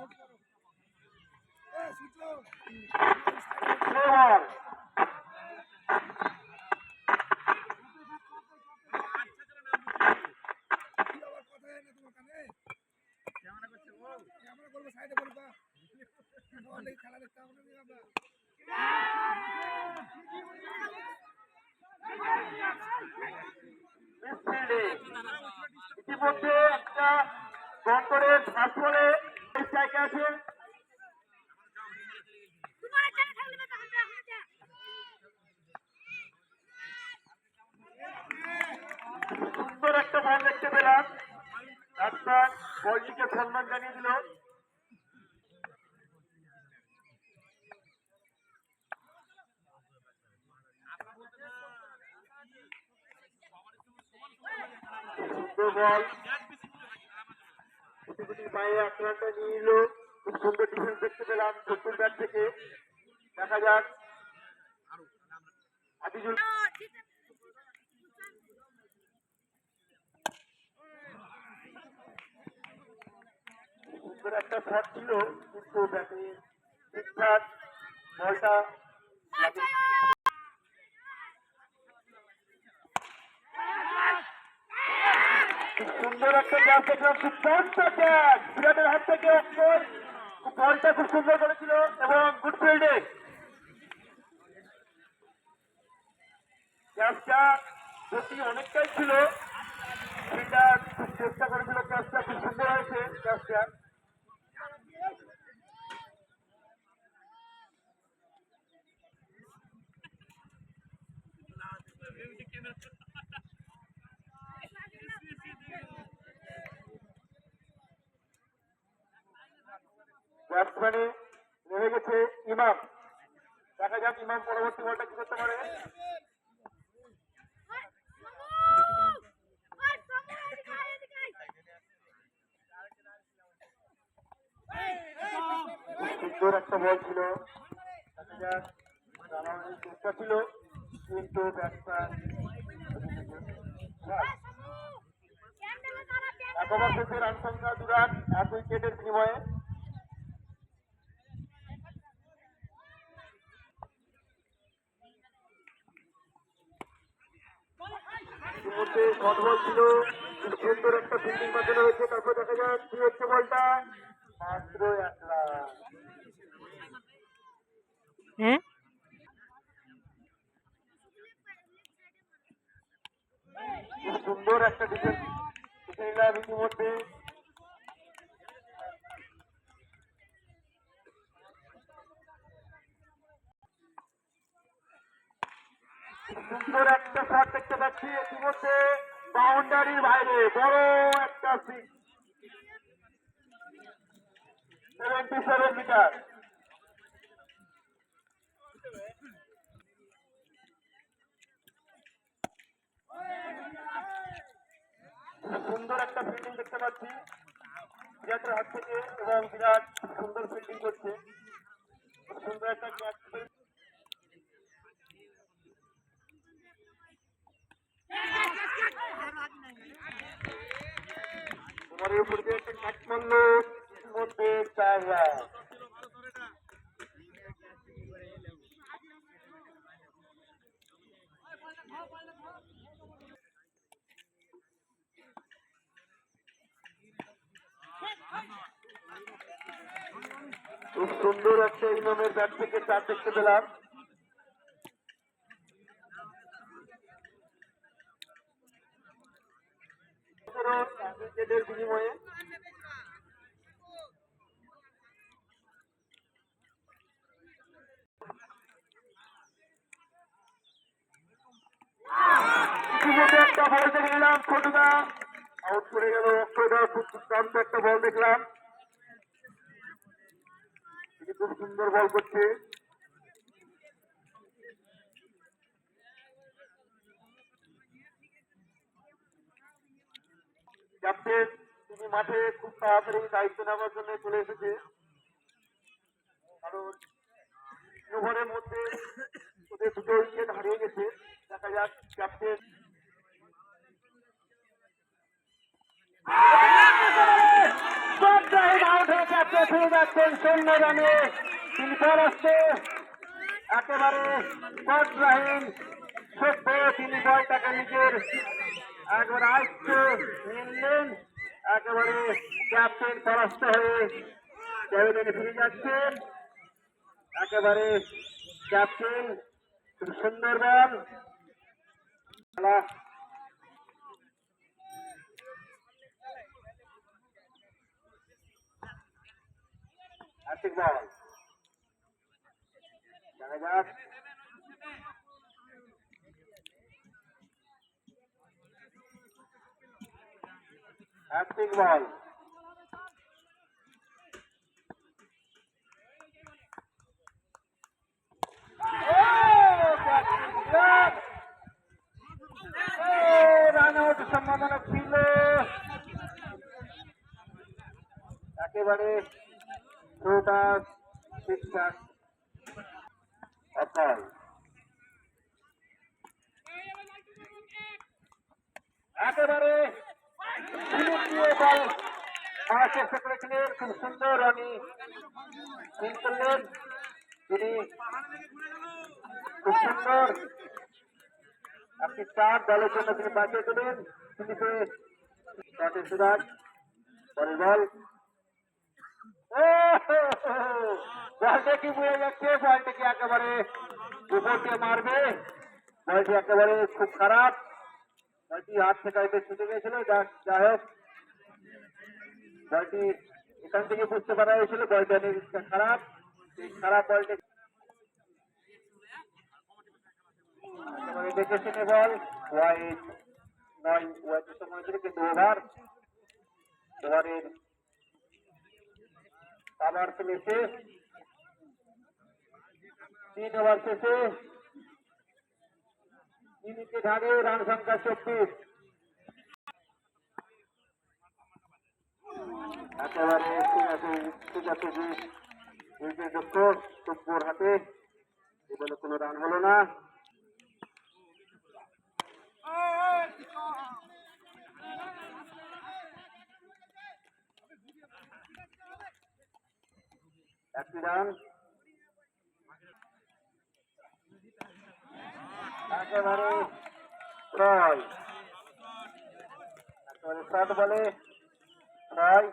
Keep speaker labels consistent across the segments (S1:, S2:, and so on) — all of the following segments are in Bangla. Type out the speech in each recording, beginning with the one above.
S1: বল মিডফিল্ডে ইতিমধ্যে একটা বন্দরের ফাঁস বলে স্ট্রাইকে আছে সুন্দর একটা বল দেখতে পেলাম ব্যাটসম্যান বলটিকে সম্মান জানিয়ে দিল সুন্দর বল গুটি গুটি পায়ে আক্রান্ত নিয়ে এলো খুব সুন্দর ডিফেন্স দেখতে পেলাম ছোট্টুর ব্যাট থেকে দেখা যাক আজিজুল সুন্দর একটা শট ছিল কিন্তু ব্যাটে ঠিকঠাক বলটা লাগে খুব সুন্দর একটা ক্যাচ দেখলাম সুন্দর ক্যাচ বিরাটের হাত থেকে অক্ষর বলটা খুব সুন্দর করেছিল এবং গুড ফিল্ডে ক্যাচটা গতি অনেকটাই ছিল। খুব চেষ্টা করেছিল ক্যাচটা খুব সুন্দর হয়েছে ক্যাচটা ব্যাটসম্যানে নেমে গেছে ইমাম। দেখা যাক ইমাম পরবর্তী বলটা কি করতে পারে। সুন্দর একটা বল ছিল। চেষ্টা ছিল, কিন্তু ব্যাটসম্যান এক ওভার শেষে রান সংখ্যা দু রান এক উইকেটের বিনিময়ে। ইতিমধ্যে কথা বল ছিল সুন্দর একটা ফিল্ডিং বাঁচানো হয়েছে তারপর দেখা যাক কি হচ্ছে বলটা।
S2: হ্যাঁ?
S1: সুন্দর একটা ডিফেন্স ইতিমধ্যে। সুন্দর একটা শট দেখতে পাচ্ছি ইতিমধ্যে বাউন্ডারির বাইরে। বড় একটা সেভেন মিটার সুন্দর একটা ফিল্ডিং দেখতে পাচ্ছি। বিরাটের হাত থেকে এবং বিরাট সুন্দর ফিল্ডিং করছে। সুন্দর একটা তোমার উপর দিয়ে একটা ক্যাচ মারলো চার খুব সুন্দর একটা ইমামের ব্যাট থেকে চার দেখতে পেলাম উইকেটের বিনিময়ে ইতিমধ্যে একটা বল দেখে নিলাম ছোটদা আউট করে গেল অক্ষয়দা খুব দুর্দান্ত একটা বল দেখলাম তিনি খুব সুন্দর বল করছে ক্যাপ্টেন তিনি মাঠে খুব তাড়াতাড়ি দায়িত্ব নেওয়ার জন্য চলে এসেছে। কারণ ওভারের মধ্যে ওদের দুটো উইকেট হারিয়ে গেছে। দেখা যাক ক্যাপ্টেন
S3: শূন্য রানে। তিনি পরাস্তে একেবারে পর্যাহীন সভ্য তিনি বলটাকে নিজের। একবারে নিলেন। একেবারে ক্যাপ্টেন পরাস্ত হয়ে ক্যাবিনেটে ফিরে যাচ্ছেন একেবারে ক্যাপ্টেন খুব সুন্দর বল খেলা বল দেখা যাক। আর্থিক বল। রান আউট ছিল। একেবারে থ্রোটাস ঠিকঠাক অকাল একেবারে চেষ্টা করেছিলেন খুব সুন্দর ফিল করলেন তিনি খুব সুন্দর একটি চার দলের জন্য তিনি বাঁচিয়ে দিলেন তিনি শটে সুরাজ পরের বল বলটা কি বুঝে যাচ্ছে একেবারে উপর দিয়ে মারবে বলটি একেবারে খুব খারাপ। বলটি হাত থেকে হয়তো ছুটে গেছিল যা- যাই হোক বলটি এখান থেকে বুঝতে পারা হয়েছিল বলটা নির্দিষ্ট খারাপ সেই খারাপ বলটা একেবারে দেখে শুনে বল ওয়াইড নয় ওয়াইডের সময় ছিল কিন্তু ওভার ওভারের আবার চলেছে তিন ওভার শেষে উইকেট হারিয়ে রান সংখ্যা চব্বিশ। একেবারে ঠিক আছে ঠিক আছে উইকেট রক্ষক টুপ্পুর হাতে। বলে কোনো রান হলো না। একটি রান। একেবারে ছয় একেবারে শট বলে ছয়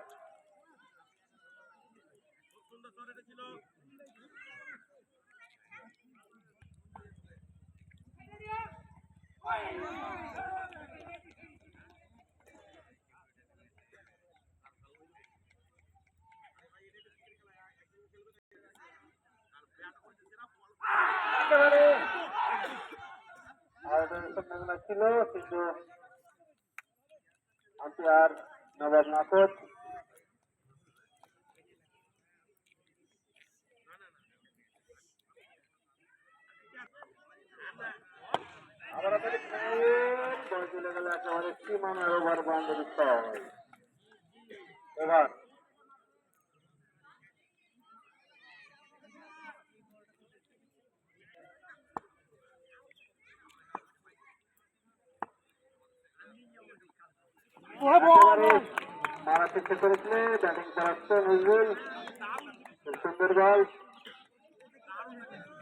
S3: একেবারে আয়োজনের সম্ভাবনা ছিল, কিন্তু আর নবাব নাকদ আবার আপনাদের বল চলে গেল, একেবারে সীমানার ওভার বাউন্ডারি ছয় এবার একেবারে মারার চেষ্টা করেছিলেন ব্যাটিং করাচ্ছে নজরুল খুব সুন্দর বল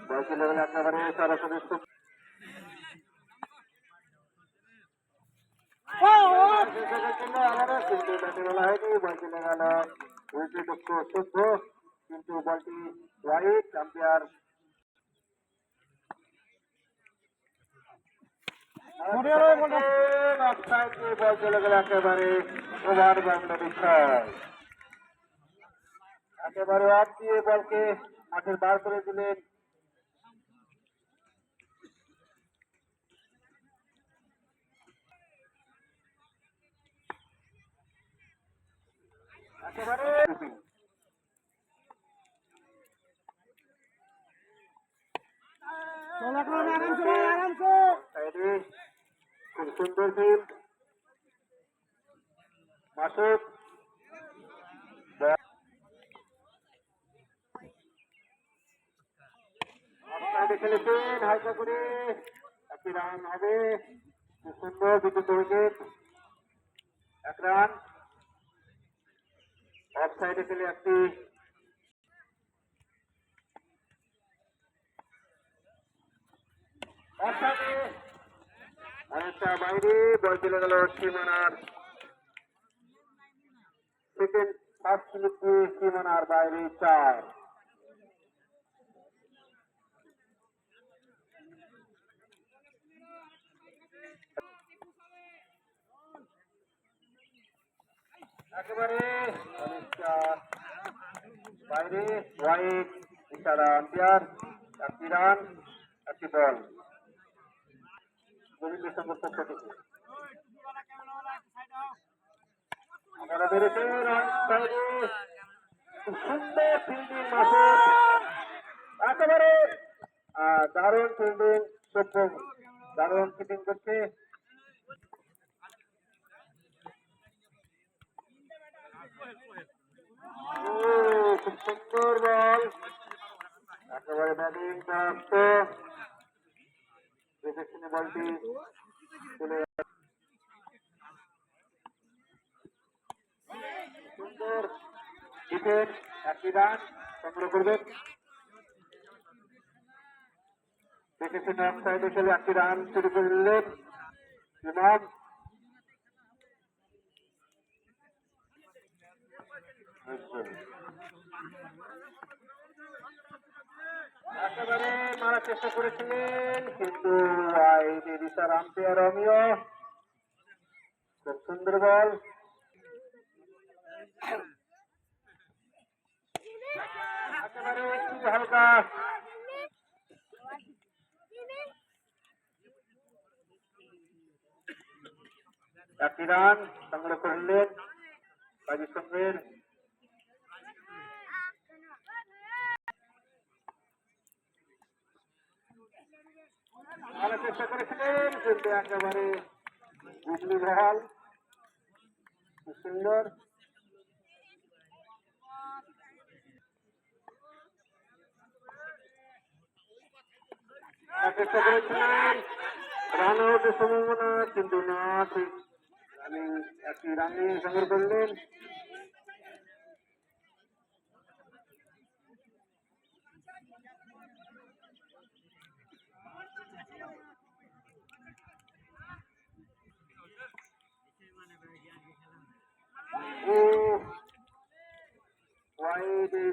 S3: বল চলে গেল একেবারে সরাসরি সুপ- ছিল আমারও কিন্তু ব্যাটে বলা হয়নি বল চলে গেল উইকেট শুদ্ধ কিন্তু বলটি হোয়াইট আম্পায়ার অফসাইডে বল চলে গেল একেবারে ওভার ছয় একেবারে অফ দিয়ে বলকে মাঠের বার করে দিলেন। একেবারে ফিল্ড মাসুদ খেলেছেন হালকা করে একটি রান হবে সুন্দর দুটো উইকেট। এক রান। অফ সাইডে পেলে একটি অনেকটা বাইরে, বল চলে গেল সীমানার। সেকেন্ড ফার্স্ট মিনিট সীমানার বাইরে, চার। একেবারে বাইরে আম্পায়ার একটি রান একটি বল খুব সুন্দর ফিল্ডিং একেবারে দারুণ ফিল্ডিং সভ্য দারুণ ফিল্ডিং করছে খুব সুন্দর বল একেবারে ব্যাটিং প্রাপ্ত। শুনে বলটি চলে সুন্দর। ডিফেন্স একটি রান সংগ্রহ করবেন দেখে শুনে এক সাইডে খেলে একটি রান শুরু করে দিলেন ইমাম একেবারে মারার চেষ্টা করেছিলেন, কিন্তু এডিসার আম্পায়ার অমিয় খুব সুন্দর বল। একেবারে একটু হালকা। একটি রান সংগ্রহ করলেন কাজী সঙ্গের ভালো চেষ্টা করেছিলেন কিন্তু একেবারে গুগলি বহাল খুব সুন্দর ভালো চেষ্টা করেছিলেন রান আউটের সম্ভাবনা কিন্তু না ঠিক রানিং একটি রানিং সংগ্রহ করলেন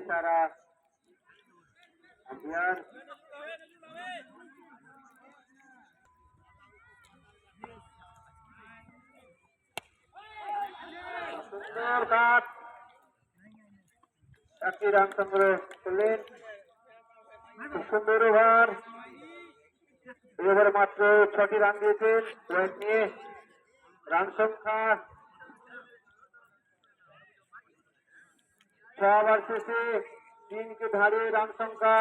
S3: সারা আম্পায়ার সুন্দর কাট একটি রান সংগ্রহ করলেন। খুব সুন্দর ওভার। ওভারে মাত্র ছটি রান দিয়েছেন। নিয়ে রান সংখ্যা ওভার শেষে তিনকে ধারে রান সংখ্যা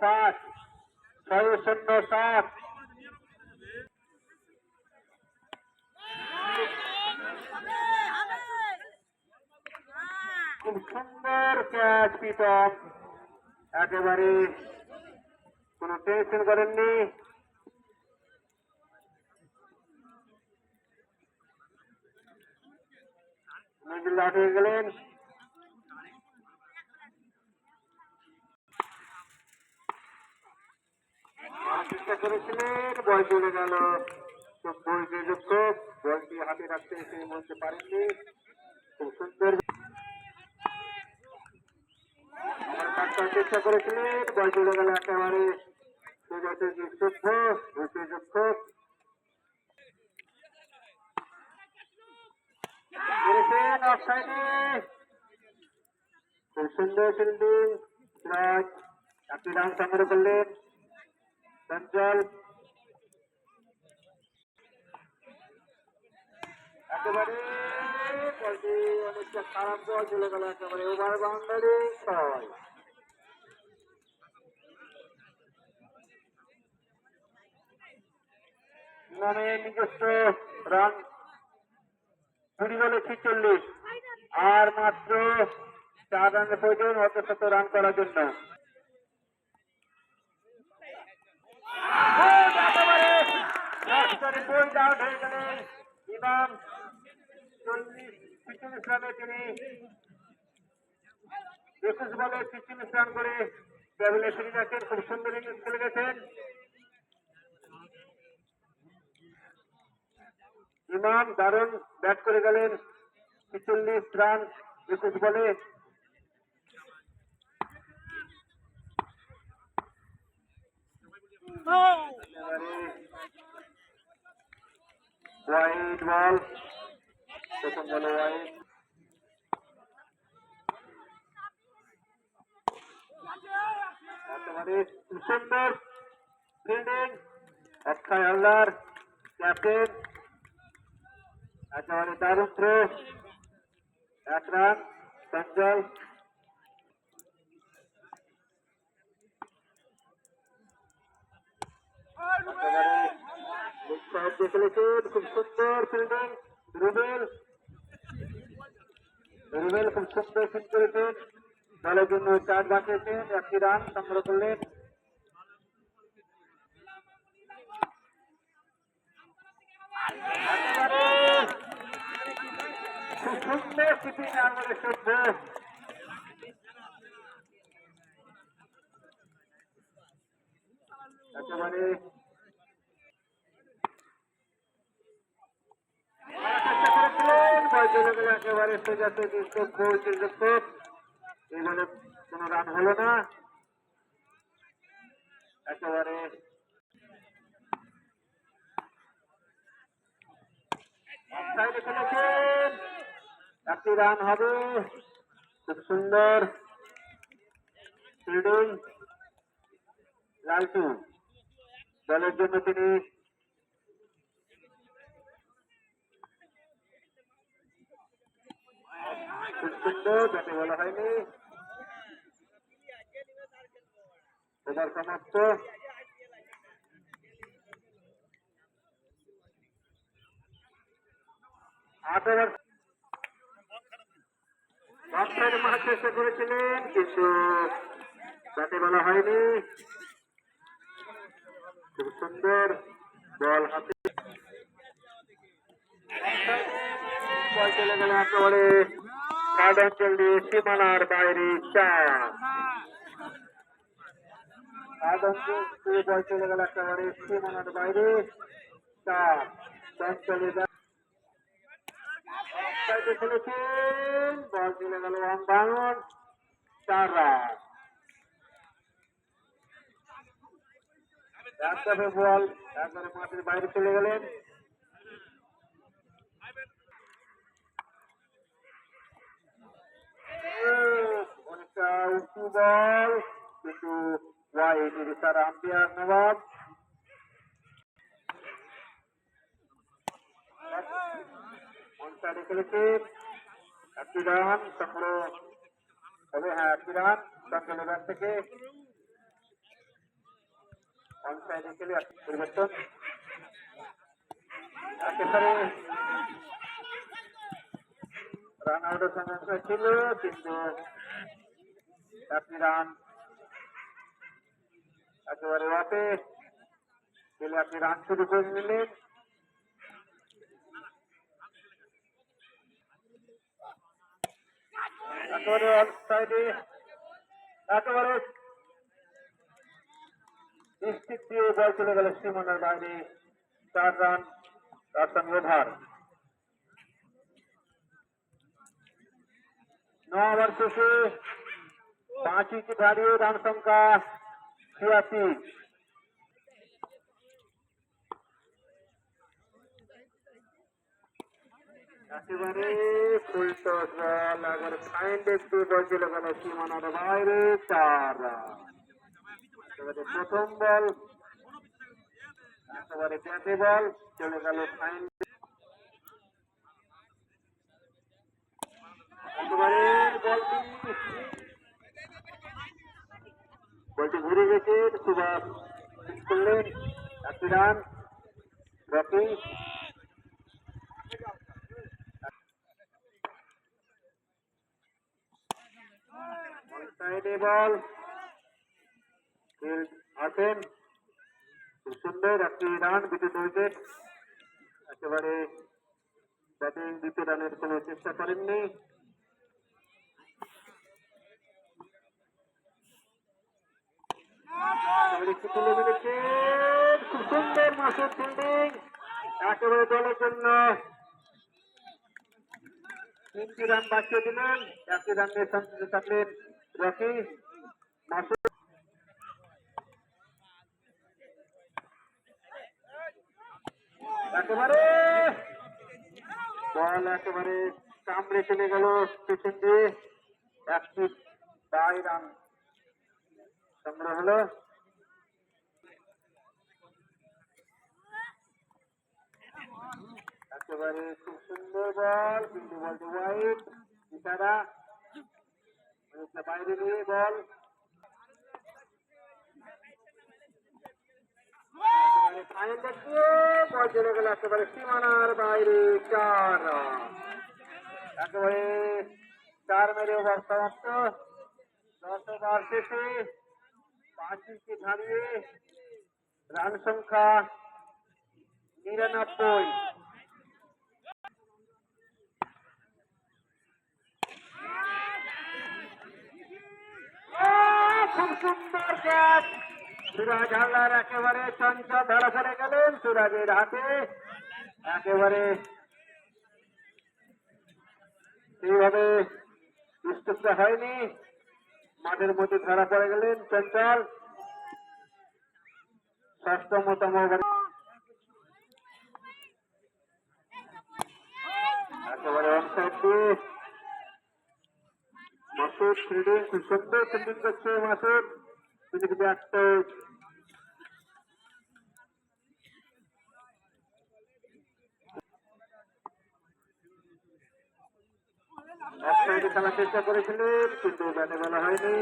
S3: ষাট ছয় শূন্য সাত। খুব সুন্দর ক্যাচ প্রীতম একেবারে কোনো টেনশন করেননি। মিডিল আউট গেলেন মারার চেষ্টা করেছিলেন বল চলে গেল খুব বল যুক্ত বলটি হাতে রাখতে সেই বলতে পারেননি। খুব সুন্দর। চেষ্টা করেছিলেন বল চলে গেল একেবারে। সুজাতে যুক্ত রূপে যুক্ত করেছেন খুব সুন্দর ফিল্ডিং একটি রান সংগ্রহ করলেন। চঞ্চল একেবারে বলটি অনেকটা খারাপ বল চলে গেল একেবারে ওভার বাউন্ডারি ছয় নিজস্ব রান কুড়ি বলে ছিচল্লিশ। আর মাত্র চার রানের প্রয়োজন অত শত রান করার জন্য একেবারে রাস্তার পয়েন্ট আউট হয়ে গেলেন ইমাম চল্লিশ রানে তিনি একুশ বলে ছিচল্লিশ রান করে ট্রাভেলে ফিরে যাচ্ছেন খুব সুন্দর ইনিংস খেলে গেছেন ইমাম দারুণ ব্যাট করে গেলেন ছিচল্লিশ রান একুশ বলে। ওয়াইড বল প্রথম বলে ওয়াইড সুন্দর ফিল্ডিং অক্ষয় হালদার ক্যাপ্টেন একেবারে দারুণ থ্রো এক রান সঞ্জয় একেবারে উৎসাহ দিয়ে খেলেছেন খুব সুন্দর ফিল্ডিং রুবেল। রুবেল খুব সুন্দর ফিল্ড করেছেন। দলের জন্য চার বাঁচিয়েছেন একটি রান সংগ্রহ করলেন একেবারে খুব সুন্দর কিপিং আমাদের সভ্য একেবারে চেষ্টা করেছিলেন বল চলে গেলে চিরযুক্ত এই বলে কোনো রান হলো না। একেবারে খেলেছেন একটি রান হবে। খুব সুন্দর। ফিল্ডিং লালটু। দলের জন্য তিনি চেষ্টা করেছিলেন কিন্তু যাতে বলা হয়নি। খুব সুন্দর বল হাতে। চলে গেল একেবারে দিয়ে সীমানার বাইরে চার দিয়ে বল চলে গেল একেবারে সীমানার বাইরে চার সাইডে খেলেছেন বল চলে গেল বাউন্ড চার রান একসাথে বল একবারে বাইরে চলে গেলেন অনেকটা উঁচু বল কিন্তু ওয়াইড রিসার আম্পিয়ার নবাব খেলেছেন একটি সংগ্রহ হ্যাঁ একটি রান ব্যাট থেকে। অনসাইডে খেলে পরিবর্তন। একেবারে সমস্যা ছিল কিন্তু একটি রান একেবারে ওয়াপে গেলে আপনি রান শুরু করে নিলেন একেবারে অল সাইডে একেবারে নিশ্চিত দিয়ে বল চলে গেল সীমানার বাইরে চার রান সঙ্গে ওভার ন ওভার শেষে পাঁচ উইকেট হারিয়ে রান সংখ্যা ছিয়াশি একেবারে ফুল টস বল একবারে ফাইন দেখতে বল চলে গেল সীমানার বাইরে? চার একেবারে প্রথম একেবারে বলটি ঘুরে গেছে সুভাষ করলেন একটি রান রকি। সাইডে বল। আছেন খুব সুন্দর একটি রান দুটি উইকেট একেবারে ব্যাটিং দ্বিতীয় রানের কোনো চেষ্টা করেননি। তুলে খুব সুন্দর মাসুদ ফিল্ডিং একেবারে দলের জন্য। তিনটি রান বাঁচিয়ে দিলেন। একটি রান নিয়ে সন্তুষ্ট থাকলেন রকি। একেবারে। বল একেবারে কামড়ে চলে গেল পিছন দিয়ে। একটি বাই রান সংগ্রহ হলো। একেবারে খুব সুন্দর বল, কিন্তু বলটি ওয়াইড ইশারা। বাইরে নিয়ে বল। বল চলে গেল একেবারে সীমানার বাইরে, চার। একেবারে চার মেরে ওভার সমাপ্ত। দশ ওভার শেষে পাঁচ উইকেট হারিয়ে রান সংখ্যা নিরানব্বই। সুন্দর সুরাজ হাল্লার একেবারে চঞ্চল ধরা পড়ে গেলেন সুরাজের হাতে। একেবারে বিস্তৃত হয়নি। মাঠের মধ্যে ধরা পড়ে গেলেন চঞ্চল। ষষ্ঠমতম একেবারে দিয়ে ফিল্ডিং করছে মাসুদ তিনি কিন্তু একটা খেলার চেষ্টা করেছিলেন, কিন্তু ব্যাটে বলা হয়নি।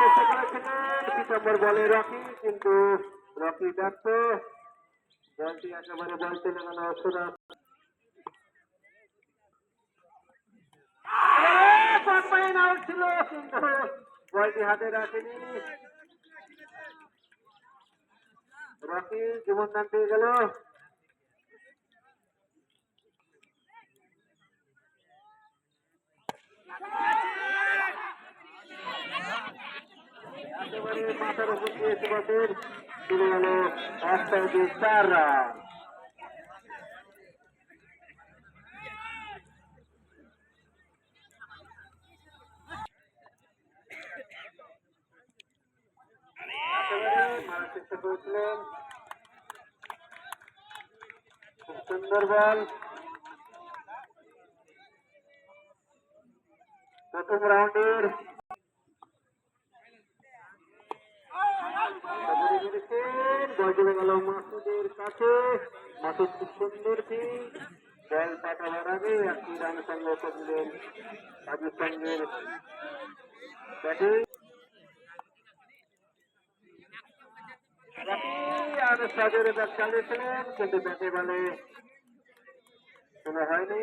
S3: চেষ্টা করেছিলেন, পিতাম্বর বলে রকি, কিন্তু রকি ব্যর্থ। বলটি একেবারে বল চলে গেল সুরাজ ছিল কিন্তু হাতে রাখেনি। রকি জীবন দান পেয়ে একেবারে মাথার উপর দিয়ে সুভাষের চলে গেল রাস্তায় দিয়ে চার রান একেবারে মারার চেষ্টা করেছিলেন খুব সুন্দর বল প্রথম রাউন্ডের বল চলে গেল মাসুদের কাছে। মাসুদ খুব সুন্দর ফিল বল পাঠাবার আগে একটি রান সংগ্রহ করলেন পাকিস্তানের ব্যাটিং। আর সাজের ব্যাট চালিয়েছিলেন কিন্তু ব্যাটে বলে কোনো হয়নি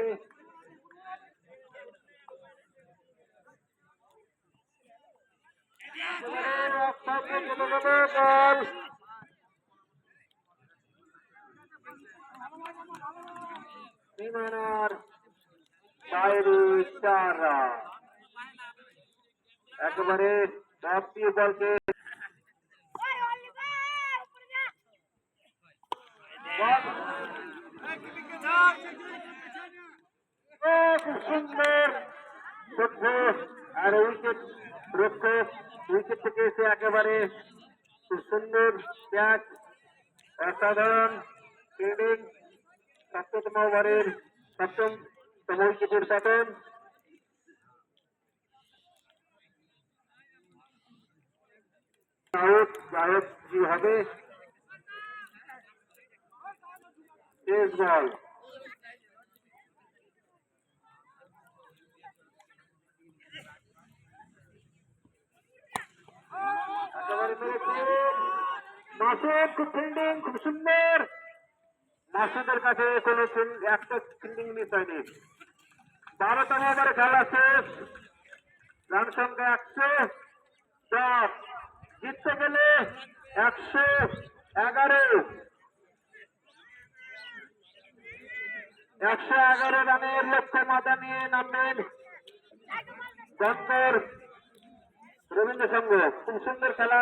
S3: বল সীমানার বাইরে চার রান একেবারে টপ দিয়ে বলকে ও, খুব সুন্দর সভ্য আর উইকেট রক্ষক উইকেট থেকে এসে একেবারে খুব সুন্দর ক্যাচ অসাধারণ ফিল্ডিং সপ্তম ওভারের সপ্তম তম উইকেটের পতন আউট আউট কি হবে শেষ বল একেবারে মেরেছেন মাসুদ খুব ফিল্ডিং খুব সুন্দর মাসুদের কাছে কোনো একটা ফিল্ডিং মিস হয়নি। বারোতম ওভারে খেলা শেষ। রান সংখ্যা একশো দশ। জিততে গেলে একশো এগারো। একশো এগারো রানের লক্ষ্য মাথা নিয়ে নামবেন বন্দর রবীন্দ্র সংঘ খুব সুন্দর খেলা।